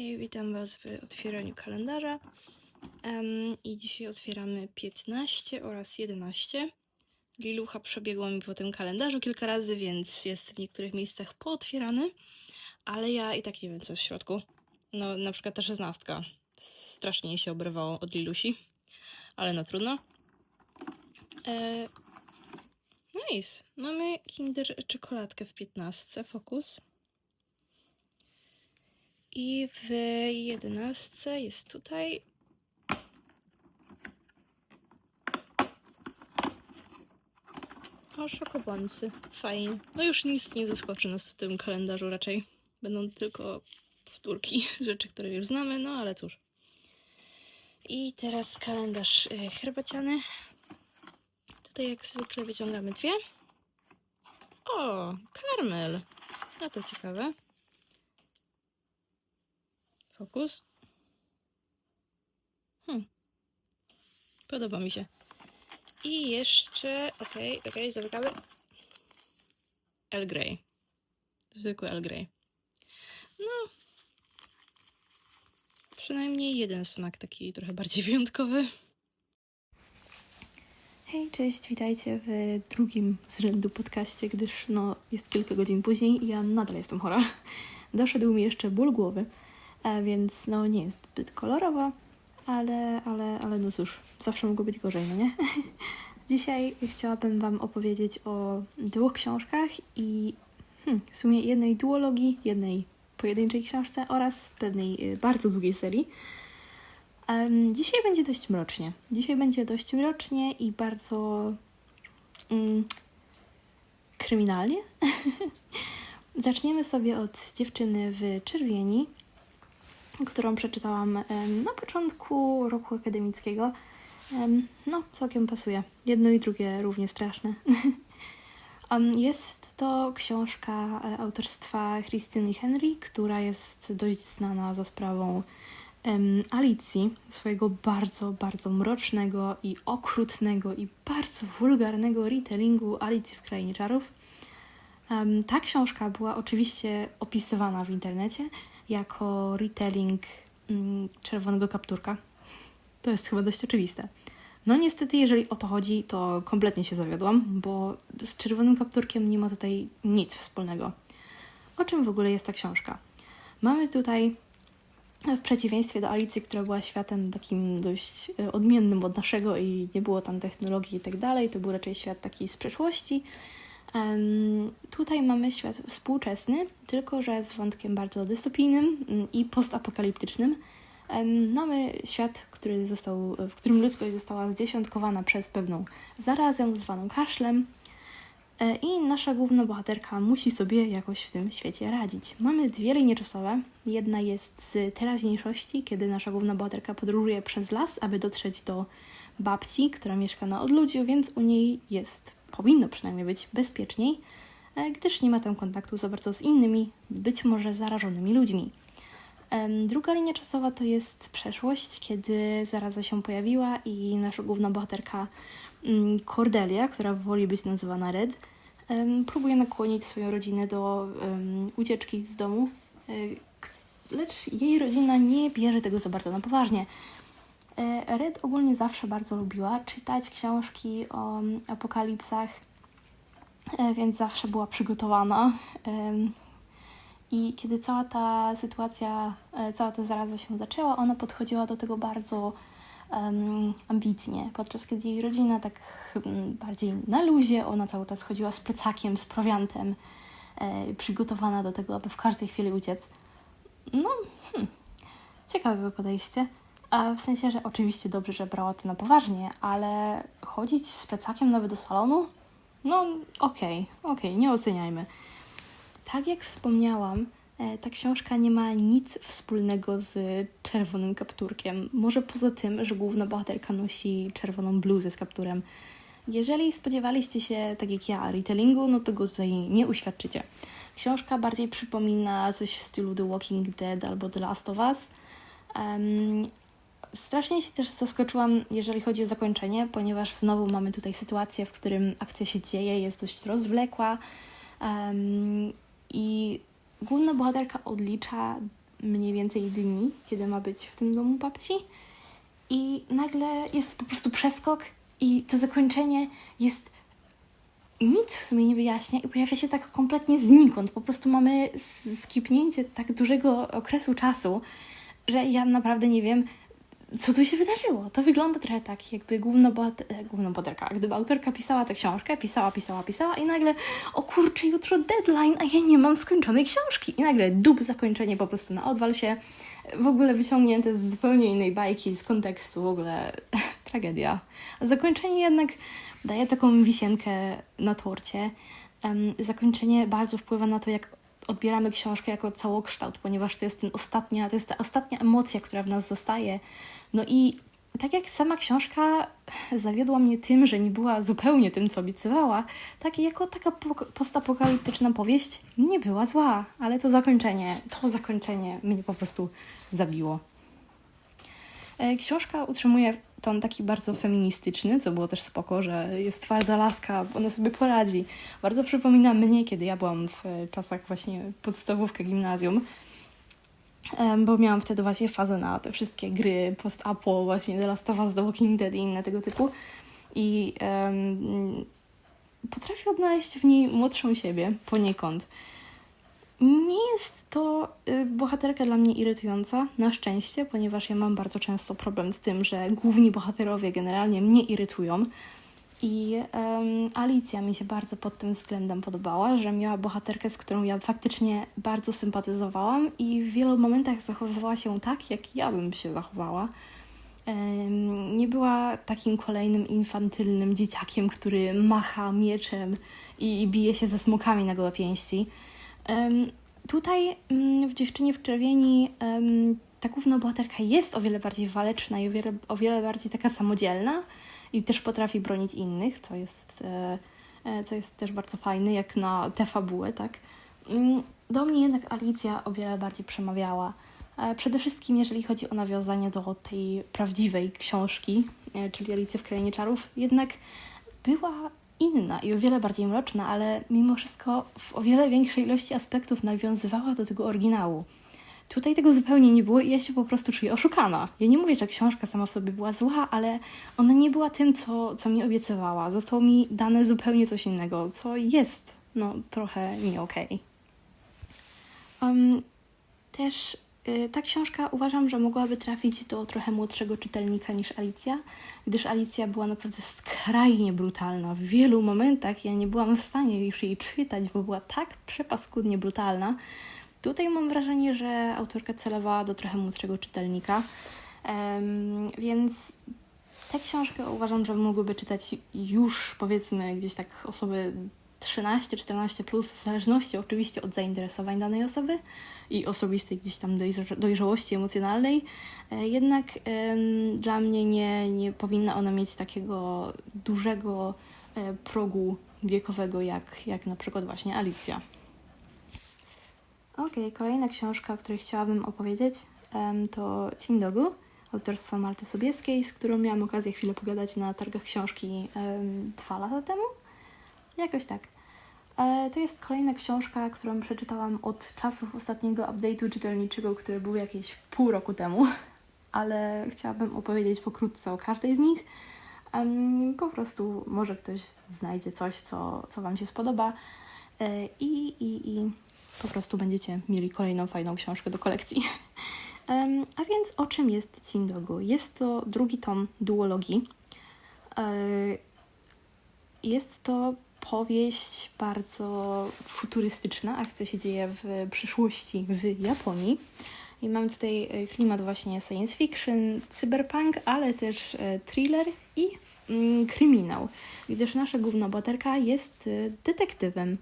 Witam Was w otwieraniu kalendarza. Em, I dzisiaj otwieramy 15 oraz 11. Lilucha przebiegła mi po tym kalendarzu kilka razy, więc jest w niektórych miejscach pootwierany, ale ja i tak nie wiem, co jest w środku. No, na przykład ta szesnastka. Strasznie się obrywało od Lilusi, ale no trudno. E, nice. Mamy Kinder czekoladkę w 15, fokus. I w jedenastce jest tutaj. O, szokobący. Fajnie. No już nic nie zaskoczy nas w tym kalendarzu raczej. Będą tylko wtórki, rzeczy, które już znamy, no ale cóż. I teraz kalendarz y, herbaciany. Tutaj jak zwykle wyciągamy dwie. O, karmel. A to ciekawe. Fokus. Hmm. Podoba mi się. I jeszcze, okej, okay, okej, okay. El Grey. Zwykły El Grey. No. Przynajmniej jeden smak taki trochę bardziej wyjątkowy. Hej, cześć, witajcie w drugim z rzędu podcaście, gdyż no, jest kilka godzin później i ja nadal jestem chora. Doszedł mi jeszcze ból głowy, więc no nie jest zbyt kolorowo, ale, ale, ale no cóż, zawsze mogło być gorzej, no nie? Dzisiaj chciałabym Wam opowiedzieć o dwóch książkach i hmm, w sumie jednej duologii, jednej pojedynczej książce oraz pewnej y, bardzo długiej serii. Um, dzisiaj będzie dość mrocznie. Dzisiaj będzie dość mrocznie i bardzo um, kryminalnie. Zaczniemy sobie od dziewczyny w czerwieni, którą przeczytałam na początku roku akademickiego. Em, no, całkiem pasuje. Jedno i drugie równie straszne. Jest to książka e, autorstwa Christine Henry, która jest dość znana za sprawą Alicji, swojego bardzo, bardzo mrocznego i okrutnego i bardzo wulgarnego retellingu Alicji w Krainie Czarów. Ta książka była oczywiście opisywana w internecie jako retelling mm, Czerwonego Kapturka. To jest chyba dość oczywiste. No niestety, jeżeli o to chodzi, to kompletnie się zawiodłam, bo z Czerwonym Kapturkiem nie ma tutaj nic wspólnego. O czym w ogóle jest ta książka? Mamy tutaj, w przeciwieństwie do Alicji, która była światem takim dość e, odmiennym od naszego i nie było tam technologii i tak dalej, to był raczej świat taki z przeszłości. Tutaj mamy świat współczesny, tylko że z wątkiem bardzo dystopijnym mm, i postapokaliptycznym. Mamy świat, który został, w którym ludzkość została zdziesiątkowana przez pewną zarazę zwaną kaszlem E, i nasza główna bohaterka musi sobie jakoś w tym świecie radzić. Mamy dwie linie czasowe. Jedna jest z teraźniejszości, kiedy nasza główna bohaterka podróżuje przez las, aby dotrzeć do babci, która mieszka na odludziu, więc u niej jest, powinno przynajmniej być bezpieczniej, e, gdyż nie ma tam kontaktu za bardzo z innymi, być może zarażonymi ludźmi. Druga linia czasowa to jest przeszłość, kiedy zaraza się pojawiła i nasza główna bohaterka mm, Cordelia, która woli być nazywana Red, próbuje nakłonić swoją rodzinę do ucieczki z domu, e, lecz jej rodzina nie bierze tego za bardzo na poważnie. E, Red ogólnie zawsze bardzo lubiła czytać książki o apokalipsach, e, więc zawsze była przygotowana. I kiedy cała ta sytuacja, e, cała ta zaraza się zaczęła, ona podchodziła do tego bardzo em, ambitnie. Podczas kiedy jej rodzina tak mm, bardziej na luzie, ona cały czas chodziła z plecakiem, z prowiantem, przygotowana do tego, aby w każdej chwili uciec. No, hmm, ciekawe podejście. W sensie, że oczywiście dobrze, że brała to na poważnie, ale chodzić z plecakiem nawet do salonu? No, okej, okej, nie oceniajmy. Tak jak wspomniałam, e, ta książka nie ma nic wspólnego z czerwonym kapturkiem. Może poza tym, że główna bohaterka nosi czerwoną bluzę z kapturem. Jeżeli spodziewaliście się, tak jak ja, retellingu, no to go tutaj nie uświadczycie. Książka bardziej przypomina coś w stylu The Walking Dead albo The Last of Us. Em, strasznie się też zaskoczyłam, jeżeli chodzi o zakończenie, ponieważ znowu mamy tutaj sytuację, w którym akcja się dzieje, jest dość rozwlekła. Em, i główna bohaterka odlicza mniej więcej dni, kiedy ma być w tym domu babci. I nagle jest po prostu przeskok i to zakończenie jest nic w sumie nie wyjaśnia i pojawia się tak kompletnie znikąd. Po prostu mamy skipnięcie tak dużego okresu czasu, że ja naprawdę nie wiem, co tu się wydarzyło. To wygląda trochę tak, jakby główna, bohater, e, główna bohaterka, gdyby autorka pisała tę książkę, pisała, pisała, pisała i nagle, o kurczę, jutro deadline, a ja nie mam skończonej książki. I nagle dub zakończenie po prostu na odwal się, w ogóle wyciągnięte z zupełnie innej bajki, z kontekstu, w ogóle tragedia. A zakończenie jednak daje taką wisienkę na torcie. Em, zakończenie bardzo wpływa na to, jak odbieramy książkę jako całokształt, ponieważ to jest ten ostatnia, to jest ta ostatnia emocja, która w nas zostaje. No i tak jak sama książka zawiodła mnie tym, że nie była zupełnie tym, co obiecywała, tak jako taka pok- postapokaliptyczna powieść nie była zła, ale to zakończenie, to zakończenie mnie po prostu zabiło. E, Książka utrzymuje ton taki bardzo feministyczny, co było też spoko, że jest twarda laska, ona sobie poradzi. Bardzo przypomina mnie, kiedy ja byłam w e, czasach właśnie podstawówkę, gimnazjum, bo miałam wtedy właśnie fazę na te wszystkie gry post-apo, właśnie The Last of Us, The Walking Dead i inne tego typu. I em, potrafię odnaleźć w niej młodszą siebie poniekąd. Nie jest to y, bohaterka dla mnie irytująca, na szczęście, ponieważ ja mam bardzo często problem z tym, że główni bohaterowie generalnie mnie irytują. I em, Alicja mi się bardzo pod tym względem podobała, że miała bohaterkę, z którą ja faktycznie bardzo sympatyzowałam i w wielu momentach zachowywała się tak, jak ja bym się zachowała. Em, nie była takim kolejnym infantylnym dzieciakiem, który macha mieczem i bije się ze smokami na gołe pięści. Tutaj mm, w Dziewczynie w Czerwieni ta główna bohaterka jest o wiele bardziej waleczna i o wiele, o wiele bardziej taka samodzielna i też potrafi bronić innych, co jest, e, e, co jest też bardzo fajne, jak na tę fabułę, tak. Mm, Do mnie jednak Alicja o wiele bardziej przemawiała. E, Przede wszystkim, jeżeli chodzi o nawiązanie do tej prawdziwej książki, czyli Alicja w Krainie Czarów, jednak była inna i o wiele bardziej mroczna, ale mimo wszystko w o wiele większej ilości aspektów nawiązywała do tego oryginału. Tutaj tego zupełnie nie było i ja się po prostu czuję oszukana. Ja nie mówię, że książka sama w sobie była zła, ale ona nie była tym, co, co mi obiecywała. Zostało mi dane zupełnie coś innego, co jest, no, trochę nie okej. Um, też ta książka uważam, że mogłaby trafić do trochę młodszego czytelnika niż Alicja, gdyż Alicja była naprawdę skrajnie brutalna. W wielu momentach ja nie byłam w stanie już jej czytać, bo była tak przepaskudnie brutalna. Tutaj mam wrażenie, że autorka celowała do trochę młodszego czytelnika, więc tę książkę uważam, że mogłyby czytać już powiedzmy gdzieś tak osoby 13-14 plus, w zależności oczywiście od zainteresowań danej osoby i osobistej gdzieś tam dojrza- dojrzałości emocjonalnej. E, Jednak dla mnie nie, nie powinna ona mieć takiego dużego e, progu wiekowego jak, jak na przykład właśnie Alicja. Okej, kolejna książka, o której chciałabym opowiedzieć, to Cień Dogu, autorstwa Marty Sobieskiej, z którą miałam okazję chwilę pogadać na targach książki dwa lata temu. Jakoś tak. E, To jest kolejna książka, którą przeczytałam od czasów ostatniego update'u czytelniczego, który był jakieś pół roku temu, ale chciałabym opowiedzieć pokrótce o każdej z nich. Po prostu może ktoś znajdzie coś, co, co Wam się spodoba e, i, i, i po prostu będziecie mieli kolejną fajną książkę do kolekcji. A więc o czym jest Cindogu? Jest to drugi tom duologii. E, Jest to powieść bardzo futurystyczna. Akcja się dzieje w przyszłości w Japonii. I mamy tutaj e, klimat właśnie science fiction, cyberpunk, ale też e, thriller i mm, kryminał. Gdyż nasza główna bohaterka jest e, detektywem.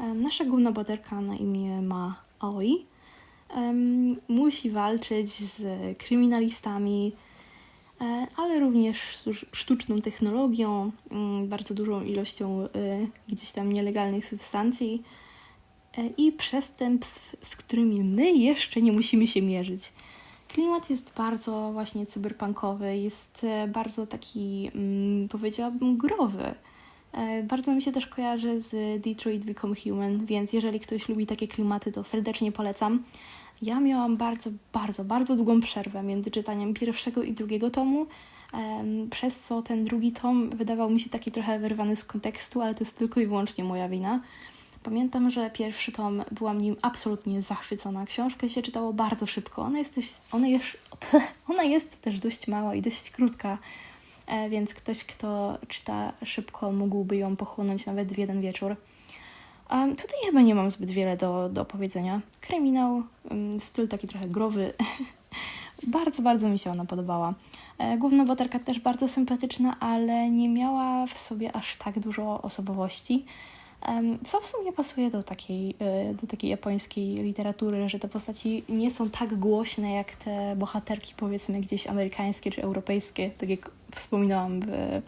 Em, Nasza główna bohaterka na imię ma Aoi. Em, Musi walczyć z kryminalistami, ale również sztucz- sztuczną technologią, mm, bardzo dużą ilością e, gdzieś tam nielegalnych substancji e, i przestępstw, z którymi my jeszcze nie musimy się mierzyć. Klimat jest bardzo właśnie cyberpunkowy, jest e, bardzo taki, mm, powiedziałabym, growy. E, Bardzo mi się też kojarzy z Detroit Become Human, więc jeżeli ktoś lubi takie klimaty, to serdecznie polecam. Ja miałam bardzo, bardzo, bardzo długą przerwę między czytaniem pierwszego i drugiego tomu, przez co ten drugi tom wydawał mi się taki trochę wyrwany z kontekstu, ale to jest tylko i wyłącznie moja wina. Pamiętam, że pierwszy tom byłam nim absolutnie zachwycona. Książkę się czytało bardzo szybko. Ona jest też, ona jest, ona jest też dość mała i dość krótka, e, więc ktoś, kto czyta szybko, mógłby ją pochłonąć nawet w jeden wieczór. Um, tutaj chyba nie mam zbyt wiele do, do opowiedzenia. Kryminał, um, styl taki trochę growy. bardzo, bardzo mi się ona podobała. E, Główna bohaterka też bardzo sympatyczna, ale nie miała w sobie aż tak dużo osobowości. Em, Co w sumie pasuje do takiej, e, do takiej japońskiej literatury, że te postaci nie są tak głośne jak te bohaterki, powiedzmy, gdzieś amerykańskie czy europejskie, tak jak wspominałam w,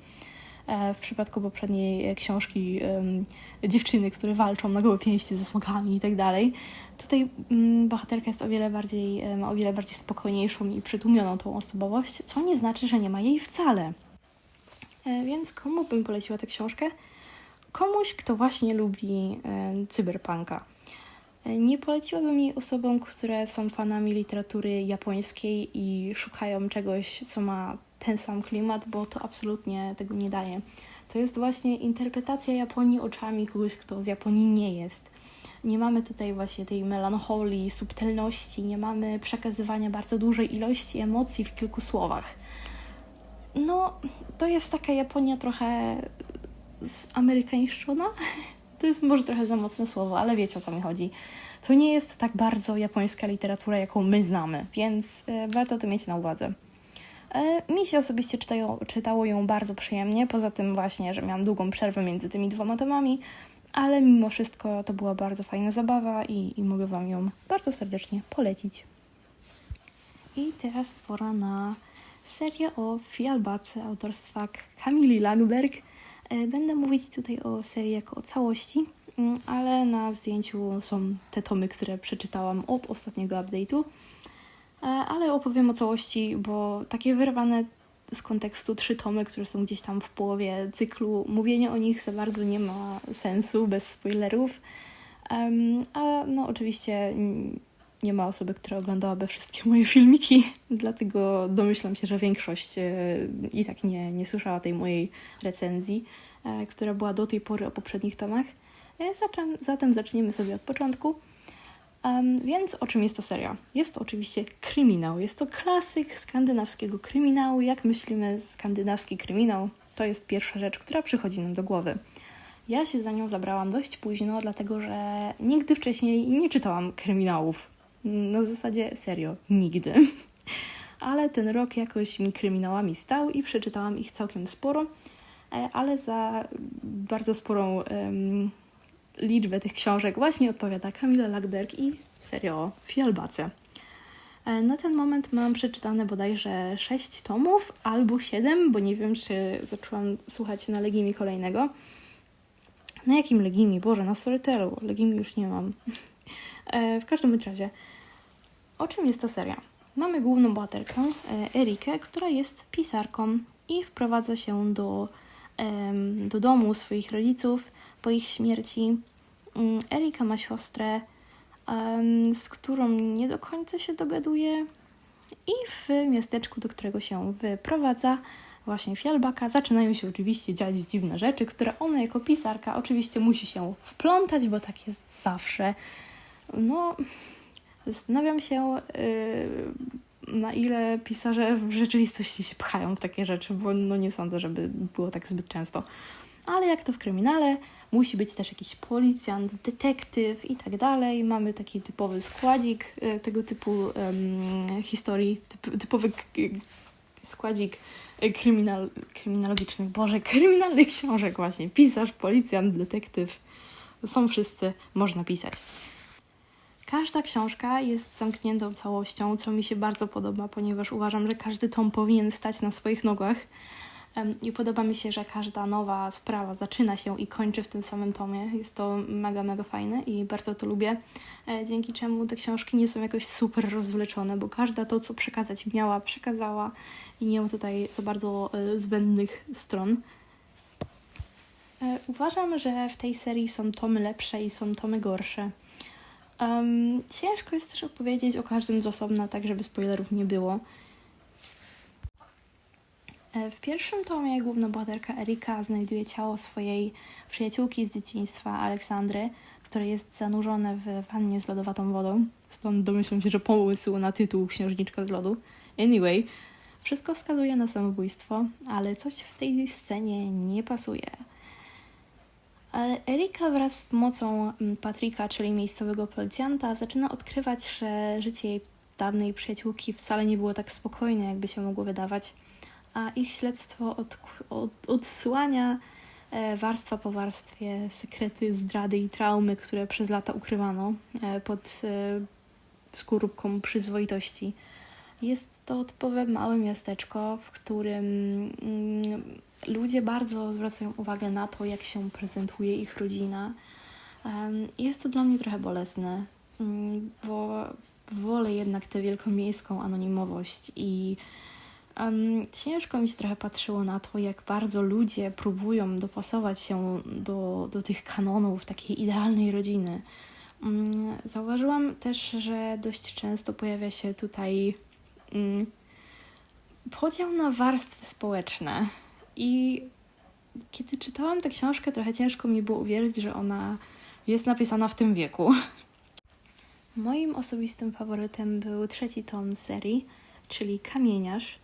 w przypadku poprzedniej książki em, dziewczyny, które walczą na gołe pięści ze smokami i tak dalej. Tutaj mm, bohaterka jest o wiele bardziej, e, ma o wiele bardziej spokojniejszą i przytłumioną tą osobowość, co nie znaczy, że nie ma jej wcale. E, Więc komu bym poleciła tę książkę? komuś, kto właśnie lubi e, cyberpunka. E, Nie poleciłabym jej osobom, które są fanami literatury japońskiej i szukają czegoś, co ma ten sam klimat, bo to absolutnie tego nie daje. To jest właśnie interpretacja Japonii oczami kogoś, kto z Japonii nie jest. Nie mamy tutaj właśnie tej melancholii, subtelności, nie mamy przekazywania bardzo dużej ilości emocji w kilku słowach. No, to jest taka Japonia trochę zamerykańszczona. To jest może trochę za mocne słowo, ale wiecie o co mi chodzi. To nie jest tak bardzo japońska literatura, jaką my znamy, więc e, warto to mieć na uwadze. E, Mi się osobiście czytają, czytało ją bardzo przyjemnie, poza tym właśnie, że miałam długą przerwę między tymi dwoma tomami, ale mimo wszystko to była bardzo fajna zabawa i, i mogę Wam ją bardzo serdecznie polecić. I teraz pora na serię o Fialbace autorstwa Kamili Lagerberg. E, Będę mówić tutaj o serii jako o całości, mm, ale na zdjęciu są te tomy, które przeczytałam od ostatniego update'u. E, Ale opowiem o całości, bo takie wyrwane z kontekstu trzy tomy, które są gdzieś tam w połowie cyklu, mówienie o nich za bardzo nie ma sensu bez spoilerów. Em, a no oczywiście nie ma osoby, która oglądałaby wszystkie moje filmiki, dlatego domyślam się, że większość e, i tak nie, nie słyszała tej mojej recenzji, e, która była do tej pory o poprzednich tomach. Zatem, zatem zaczniemy sobie od początku. Em, więc o czym jest to seria? Jest to oczywiście kryminał. Jest to klasyk skandynawskiego kryminału. Jak myślimy skandynawski kryminał, to jest pierwsza rzecz, która przychodzi nam do głowy. Ja się za nią zabrałam dość późno, dlatego że nigdy wcześniej nie czytałam kryminałów. Na zasadzie serio, nigdy. Ale ten rok jakoś mi kryminałami stał i przeczytałam ich całkiem sporo, e, ale za bardzo sporą em, liczbę tych książek właśnie odpowiada Kamila Lackberg i serio Fialbace. E, Na ten moment mam przeczytane bodajże 6 tomów albo 7, bo nie wiem, czy zaczęłam słuchać na Legimi kolejnego. Na jakim Legimi? Boże, na Storytelu. Legimi już nie mam. E, W każdym razie, o czym jest ta seria? Mamy główną bohaterkę, e, Erikę, która jest pisarką i wprowadza się do, do domu swoich rodziców po ich śmierci. Mm, Erika ma siostrę, z którą nie do końca się dogaduje i w miasteczku, do którego się wyprowadza, właśnie Fialbaka, zaczynają się oczywiście dziać dziwne rzeczy, które ona jako pisarka oczywiście musi się wplątać, bo tak jest zawsze. No, zastanawiam się, yy, na ile pisarze w rzeczywistości się pchają w takie rzeczy, bo no nie sądzę, żeby było tak zbyt często. Ale jak to w kryminale, musi być też jakiś policjant, detektyw i tak dalej. Mamy taki typowy składzik y, tego typu em, historii, typ, typowy składzik y, kryminal, kryminologicznych, boże, kryminalnych książek właśnie. Pisarz, policjant, detektyw, są wszyscy, można pisać. Każda książka jest zamkniętą całością, co mi się bardzo podoba, ponieważ uważam, że każdy tom powinien stać na swoich nogach. I podoba mi się, że każda nowa sprawa zaczyna się i kończy w tym samym tomie. Jest to mega, mega fajne i bardzo to lubię. E, Dzięki czemu te książki nie są jakoś super rozwleczone, bo każda to, co przekazać miała, przekazała i nie ma tutaj za bardzo e, zbędnych stron. E, Uważam, że w tej serii są tomy lepsze i są tomy gorsze. Em, ciężko jest też opowiedzieć o każdym z osobna, tak żeby spoilerów nie było. E, W pierwszym tomie główna bohaterka Erika znajduje ciało swojej przyjaciółki z dzieciństwa, Aleksandry, które jest zanurzone w wannie z lodowatą wodą. Stąd domyślam się, że pomysł na tytuł Księżniczka z lodu. Anyway, wszystko wskazuje na samobójstwo, ale coś w tej scenie nie pasuje. Ale Erika wraz z pomocą mm, Patryka, czyli miejscowego policjanta, zaczyna odkrywać, że życie jej dawnej przyjaciółki wcale nie było tak spokojne, jakby się mogło wydawać, a ich śledztwo od, od, odsłania e, warstwa po warstwie sekrety, zdrady i traumy, które przez lata ukrywano e, pod e, skorupką przyzwoitości. Jest to typowe małe miasteczko, w którym mm, ludzie bardzo zwracają uwagę na to, jak się prezentuje ich rodzina. Jest to dla mnie trochę bolesne, mm, bo wolę jednak tę wielkomiejską anonimowość i em, ciężko mi się trochę patrzyło na to, jak bardzo ludzie próbują dopasować się do, do tych kanonów takiej idealnej rodziny. Mm, Zauważyłam też, że dość często pojawia się tutaj mm, podział na warstwy społeczne. I kiedy czytałam tę książkę, trochę ciężko mi było uwierzyć, że ona jest napisana w tym wieku. Moim osobistym faworytem był trzeci tom serii, czyli Kamieniarz,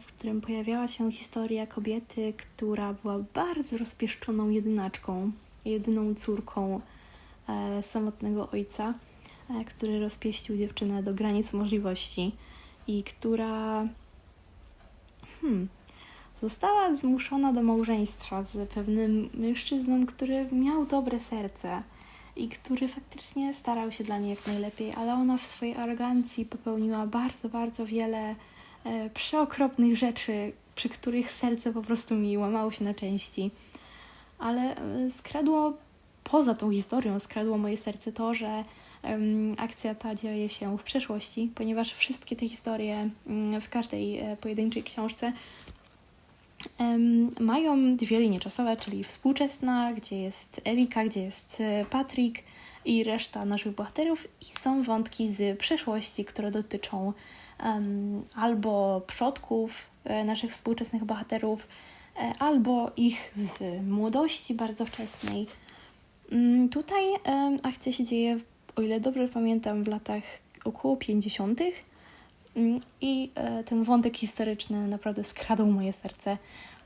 w którym pojawiała się historia kobiety, która była bardzo rozpieszczoną jedynaczką, jedyną córką e, samotnego ojca, e, który rozpieścił dziewczynę do granic możliwości i która hmm, została zmuszona do małżeństwa z pewnym mężczyzną, który miał dobre serce i który faktycznie starał się dla niej jak najlepiej, ale ona w swojej arogancji popełniła bardzo, bardzo wiele e, przeokropnych rzeczy, przy których serce po prostu mi łamało się na części. Ale e, skradło poza tą historią, skradło moje serce to, że akcja ta dzieje się w przeszłości, ponieważ wszystkie te historie mm, w każdej e, pojedynczej książce mają dwie linie czasowe, czyli współczesna, gdzie jest Erika, gdzie jest e, Patrick i reszta naszych bohaterów i są wątki z przeszłości, które dotyczą albo przodków e, naszych współczesnych bohaterów, e, albo ich z młodości bardzo wczesnej. Mm, Tutaj akcja się dzieje, o ile dobrze pamiętam, w latach około 50. Mm, I e, ten wątek historyczny naprawdę skradł moje serce,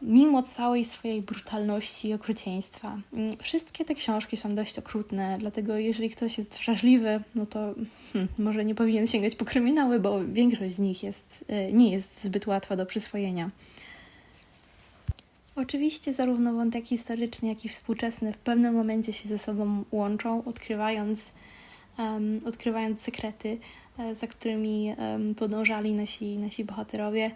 mimo całej swojej brutalności i okrucieństwa. Mm, Wszystkie te książki są dość okrutne, dlatego jeżeli ktoś jest wrażliwy, no to hmm, może nie powinien sięgać po kryminały, bo większość z nich jest, e, nie jest zbyt łatwa do przyswojenia. Oczywiście zarówno wątek historyczny, jak i współczesny w pewnym momencie się ze sobą łączą, odkrywając, em, odkrywając sekrety, e, za którymi em, podążali nasi, nasi bohaterowie.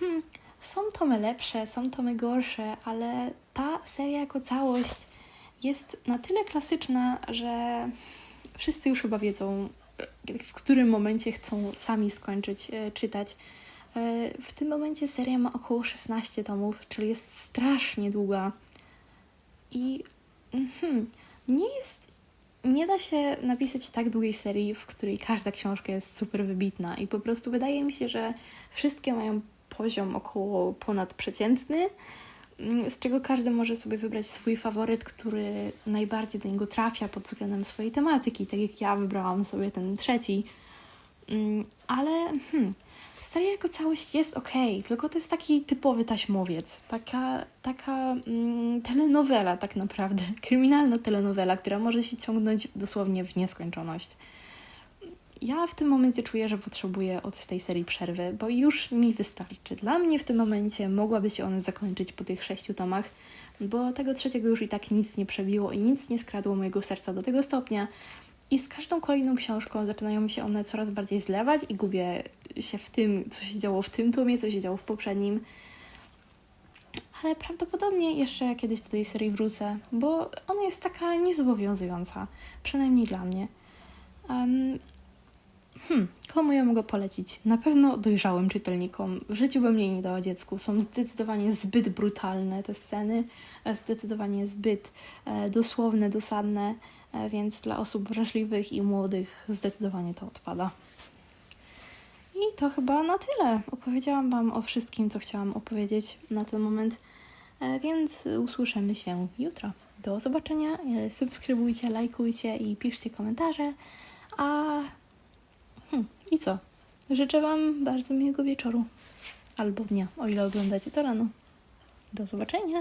Hmm, są tomy lepsze, są tomy gorsze, ale ta seria jako całość jest na tyle klasyczna, że wszyscy już chyba wiedzą, w którym momencie chcą sami skończyć e, czytać. E, W tym momencie seria ma około 16 tomów, czyli jest strasznie długa. I mhm, nie jest. Nie da się napisać tak długiej serii, w której każda książka jest super wybitna. I po prostu wydaje mi się, że wszystkie mają poziom około ponadprzeciętny, mm, z czego każdy może sobie wybrać swój faworyt, który najbardziej do niego trafia pod względem swojej tematyki. Tak jak ja wybrałam sobie ten trzeci. Mm, Ale hmm, seria jako całość jest ok, tylko to jest taki typowy taśmowiec, taka, taka mm, telenowela tak naprawdę, kryminalna telenowela, która może się ciągnąć dosłownie w nieskończoność. Ja w tym momencie czuję, że potrzebuję od tej serii przerwy, bo już mi wystarczy. Dla mnie w tym momencie mogłaby się ona zakończyć po tych sześciu tomach, bo tego trzeciego już i tak nic nie przebiło i nic nie skradło mojego serca do tego stopnia. I z każdą kolejną książką zaczynają mi się one coraz bardziej zlewać i gubię się w tym, co się działo w tym tomie, co się działo w poprzednim. Ale prawdopodobnie jeszcze kiedyś do tej serii wrócę, bo ona jest taka niezobowiązująca, przynajmniej dla mnie. Um, hmm, komu ja mogę polecić? Na pewno dojrzałym czytelnikom. W życiu bym jej nie dała dziecku. Są zdecydowanie zbyt brutalne te sceny, e, zdecydowanie zbyt e, dosłowne, dosadne. e, więc dla osób wrażliwych i młodych zdecydowanie to odpada. I to chyba na tyle. Opowiedziałam Wam o wszystkim, co chciałam opowiedzieć na ten moment, e, więc usłyszymy się jutro. Do zobaczenia. E, Subskrybujcie, lajkujcie i piszcie komentarze. A hmm, i co? Życzę Wam bardzo miłego wieczoru albo dnia, o ile oglądacie to rano. Do zobaczenia.